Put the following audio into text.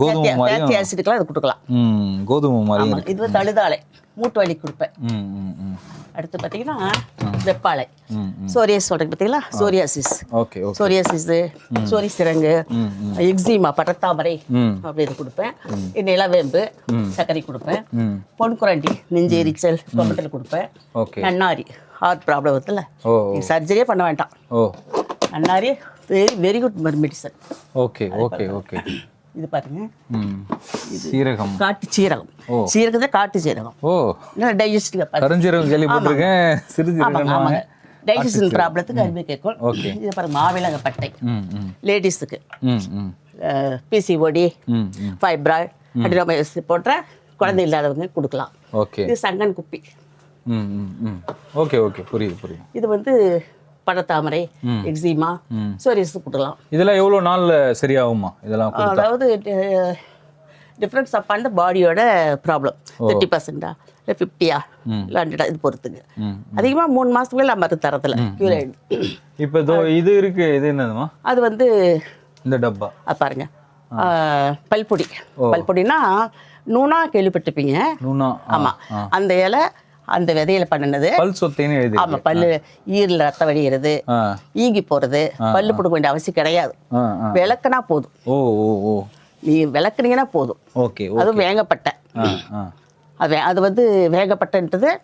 கோதுமை மாதிரியும் ஃபேட்டி ஆசிட்டுக்கெல்லாம் இது கொடுக்கலாம். கோதுமை ஆமாம், இது வந்து தழுதாலை மூட்டு வலி கொடுப்பேன். அடுத்து பார்த்தீங்கன்னா வெப்பாலை சோரியாஸ் சொல்கிறேன் பார்த்தீங்களா? சோரியாசிஸ். Okay okay. சோரியாசிஸ் சோரி சிரங்கு எக்ஸிமா பட்டத்தாமரை இது கொடுப்பேன். நிலவேம்பு சர்க்கரை கொடுப்பேன். ம். பொன் குரண்டி நெஞ்சு எரிச்சல் கொமட்டல் கொடுப்பேன். ஓகே. நன்னாரி ஹார்ட் ப்ராப்ளம் இருக்குல்ல? சர்ஜரியே பண்ண வேண்டாம். ஓ. நன்னாரி very very good medicine okay okay okay. இது பாருங்க. சீரகம். காட்டு சீரகம். சீரகத்தை காட்டு சீரகம். ஓ. இல்லை டைஜஸ்டிவ் கருஞ்சீரகம் கேள்விப்பட்டிருக்கேன். சிறுஜீரகம் ஆமாங்க டைஜஷன் ப்ராப்ளத்துக்கு அருமை கேட்கும். ஓகே. இது பாருங்க மாவிலங்க பட்டை. லேடிஸுக்கு பிசிஓடி ஃபைப்ராய்ட் அடினோமயோஸ் போன்ற குழந்தை இல்லாதவங்க கொடுக்கலாம். ஓகே. இது சங்கன் குப்பி. Okay okay. புரியுது புரியுது. இது வந்து படத்தாமரை எக்ஸிமா சோரிஸ் கொடுக்கலாம். இதெல்லாம் எவ்வளோ நாளில் சரியாகுமா? இதெல்லாம் அதாவது டிஃப்ரென்ஸ் அப் அந்த பாடியோட ப்ராப்ளம் தேர்ட்டி பர்சன்டா இல்லை ஃபிஃப்டியா இல்லை ஹண்ட்ரடா இது பொறுத்துங்க அதிகமாக மூணு மாதத்துக்குள்ள நம்ம மருந்து தரத்தில் க்யூர் ஆகிடுது இப்போ இதோ இருக்கு இது என்னதுமா? அது வந்து இந்த டப்பா. அது பாருங்க. பல்பொடி. பல்பொடினா நூனா கேள்விப்பட்டிருப்பீங்க. நூனா ஆமாம் அந்த இலை அந்த விதையில பண்ணினது. பல் சொத்தைன்னு எழுதி ஆமா பல்லு ஈரல் ரத்தம் வடிகிறது ஈங்கி போறது பல்லு பிடுங்க வேண்டிய அவசியம் கிடையாது. விளக்குனா போதும். ஓ ஓ ஓ. நீ விளக்குனீங்கன்னா போதும். ஓகே அதுவும் வேங்கப்பட்டை அது அது வந்து வேகப்பட்டன்றது